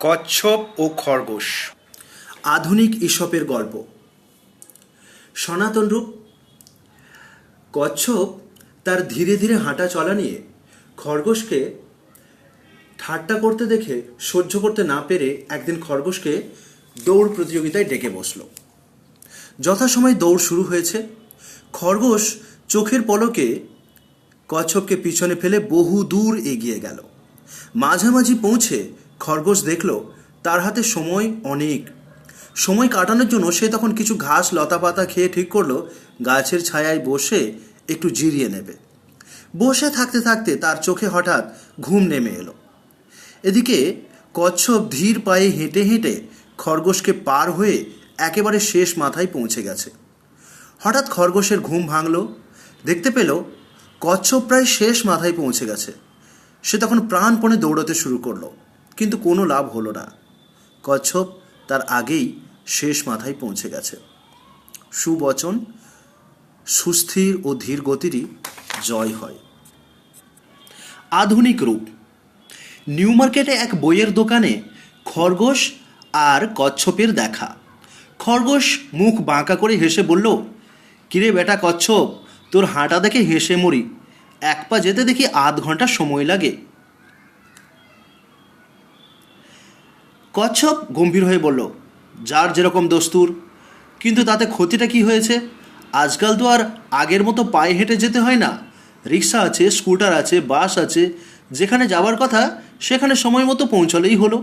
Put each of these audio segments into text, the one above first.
কচ্ছপ ও খরগোশ। আধুনিক ঈশপের গল্প। সনাতন রূপ। কচ্ছপ তার ধীরে ধীরে হাঁটা চলা নিয়ে খরগোশকে ঠাট্টা করতে দেখে, সহ্য করতে না পেরে একদিন খরগোশকে দৌড় প্রতিযোগিতায় ডেকে বসল। যথাসময় দৌড় শুরু হয়েছে। খরগোশ চোখের পলকে কচ্ছপকে পিছনে ফেলে বহু দূর এগিয়ে গেল। মাঝামাঝি পৌঁছে খরগোশ দেখল, তার হাতে সময় অনেক। সময় কাটানোর জন্য সে তখন কিছু ঘাস লতা পাতা খেয়ে ঠিক করল, গাছের ছায়ায় বসে একটু জিরিয়ে নেবে। বসে থাকতে থাকতে তার চোখে হঠাৎ ঘুম নেমে এলো। এদিকে কচ্ছপ ধীর পায়ে হেঁটে হেঁটে খরগোশকে পার হয়ে একেবারে শেষ মাথায় পৌঁছে গেছে। হঠাৎ খরগোশের ঘুম ভাঙল। দেখতে পেল, কচ্ছপ প্রায় শেষ মাথায় পৌঁছে গেছে। সে তখন প্রাণপণে দৌড়তে শুরু করল। কিন্তু কোনো লাভ হলো না। কচ্ছপ তার আগেই শেষ মাথায় পৌঁছে গেছে। সুবচন, সুস্থির ও ধীর গতিরই জয় হয়। আধুনিক রূপ। নিউ মার্কেটে এক বইয়ের দোকানে খরগোশ আর কচ্ছপের দেখা। খরগোশ মুখ বাঁকা করে হেসে বলল, কিরে বেটা কচ্ছপ, তোর হাঁটা দেখে হেসে মরি। এক পা যেতে দেখি আধ ঘণ্টা সময় লাগে। কচ্ছপ গম্ভীর হয়ে বলল, যার যেরকম দস্তুর। কিন্তু তাতে ক্ষতিটা কি হয়েছে? আজকাল তো আর আগের মতো পায়ে হেঁটে যেতে হয় না। রিক্সা আছে, স্কুটার আছে, বাস আছে। যেখানে যাওয়ার কথা, সেখানে সময় মতো পৌঁছলেই হলো।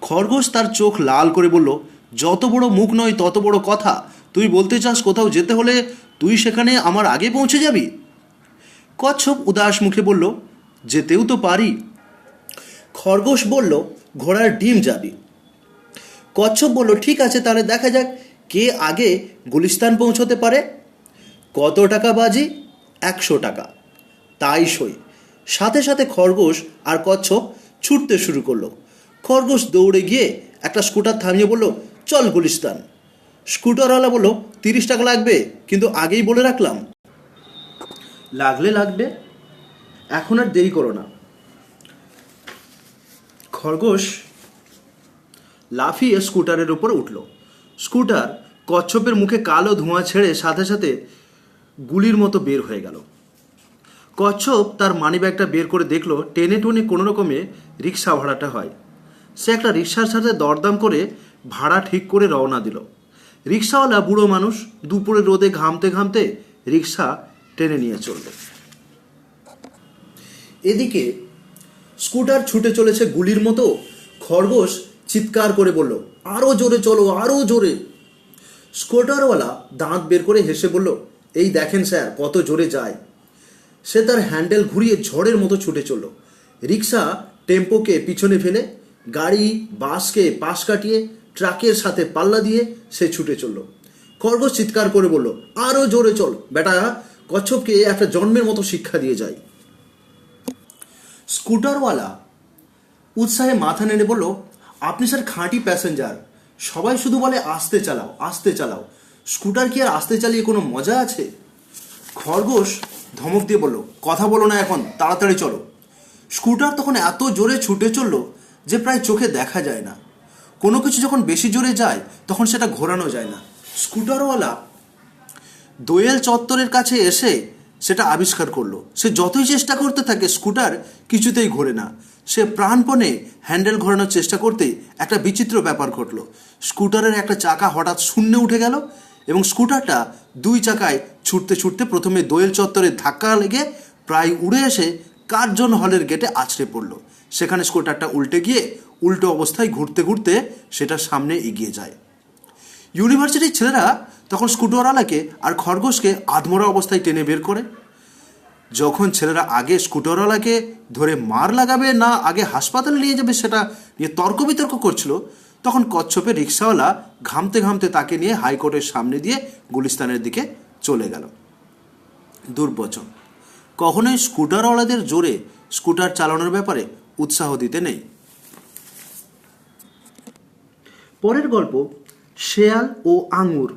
খরগোশ তার চোখ লাল করে বলল, যত বড় মুখ নয়, তত বড় কথা। তুই বলতে চাস কোথাও যেতে হলে তুই সেখানে আমার আগে পৌঁছে যাবি? কচ্ছপ উদাস মুখে বলল, যেতেও তো পারি। খরগোশ বলল, ঘোড়ার ডিম যাবি। কচ্ছপ বলল, ঠিক আছে, তাহলে দেখা যাক কে আগে গুলিস্তান পৌঁছতে পারে। কত টাকা, বাজি? একশো টাকা। তাই সই। সাথে সাথে খরগোশ আর কচ্ছপ ছুটতে শুরু করল। খরগোশ দৌড়ে গিয়ে একটা স্কুটার থামিয়ে বলল, চল গুলিস্তান। স্কুটারওয়ালা বলল, তিরিশ টাকা লাগবে, কিন্তু আগেই বলে রাখলাম। লাগলে লাগবে? এখন আর দেরি করো না। খরগোশ লাফিয়ে স্কুটারের উপর উঠল। স্কুটার কচ্ছপের মুখে কালো ধোঁয়া ছেড়ে সাথে সাথে গুলির মতো বের হয়ে গেল। কচ্ছপ তার মানিব্যাগটা বের করে দেখল, টেনে টুনে কোনো রকমে রিক্সা ভাড়াটা হয়। সে একটা রিক্সার সাথে দরদাম করে ভাড়া ঠিক করে রওনা দিল। রিক্সাওয়ালা বুড়ো মানুষ দুপুরে রোদে ঘামতে ঘামতে রিক্সা টেনে নিয়ে চলল। এদিকে স্কুটার ছুটে চলেছে গুলির মতো। খরগোশ চিৎকার করে বলল আরও জোরে চলো আরও জোরে। স্কুটারওয়ালা দাঁত বের করে হেসে বলল, এই দেখেন স্যার, কত জোরে যায়। সে তার হ্যান্ডেল ঘুরিয়ে ঝড়ের মতো ছুটে চলল। রিক্সা টেম্পোকে পিছনে ফেলে, গাড়ি, বাসকে পাশ কাটিয়ে, ট্রাকের সাথে পাল্লা দিয়ে সে ছুটে চলল। খরগোশ চিৎকার করে বলল আরও জোরে চল, বেটা, কচ্ছপকে একটা জন্মের মতো শিক্ষা দিয়ে যায়। স্কুটারওয়ালা। উৎসাহে মাথা নেড়ে বলল, আপনি স্যার খাঁটি প্যাসেঞ্জার। সবাই শুধু বলে, আস্তে চালাও আস্তে চালাও। স্কুটার কি আর আস্তে চালিয়ে কোনো মজা আছে? খরগোশ ধমক দিয়ে বলল, কথা বলো না এখন, তাড়াতাড়ি চলো। স্কুটার তখন এত জোরে ছুটে চলল যে প্রায় চোখে দেখা যায় না। কোনো কিছু যখন বেশি জোরে যায়, তখন সেটা ঘোরানো যায় না। স্কুটারওয়ালা দোয়েল চত্বরের কাছে এসে সেটা আবিষ্কার করল। সে যতই চেষ্টা করতে থাকে, স্কুটার কিছুতেই ঘোরে না। সে প্রাণপণে হ্যান্ডেল ঘোরানোর চেষ্টা করতে একটা বিচিত্র ব্যাপার ঘটলো। স্কুটারের একটা চাকা হঠাৎ শূন্যে উঠে গেল এবং স্কুটারটা দুই চাকায় ছুটতে ছুটতে প্রথমে দোয়েল চত্বরে ধাক্কা লেগে প্রায় উড়ে এসে কার্জন হলের গেটে আছড়ে পড়ল। সেখানে স্কুটারটা উল্টে গিয়ে উল্টো অবস্থায় ঘুরতে ঘুরতে সেটা সামনে এগিয়ে যায়। ইউনিভার্সিটির ছেলেরা তখন স্কুটারওয়ালাকে আর খরগোশকে আধমরা অবস্থায় টেনে বের করে। যখন ছেলেরা আগে স্কুটারওয়ালাকে ধরে মার লাগাবে না আগে হাসপাতালে নিয়ে যাবে সেটা নিয়ে তর্ক বিতর্ক করছিল, তখন কচ্ছপের রিক্সাওয়ালা ঘামতে ঘামতে তাকে নিয়ে হাইকোর্টের সামনে দিয়ে গুলিস্তানের দিকে চলে গেল। দুর্বচন। কখনোই স্কুটারওয়ালাদের জোরে স্কুটার চালানোর ব্যাপারে উৎসাহ দিতে নেই। পরের গল্প শেয়াল ও আঙুর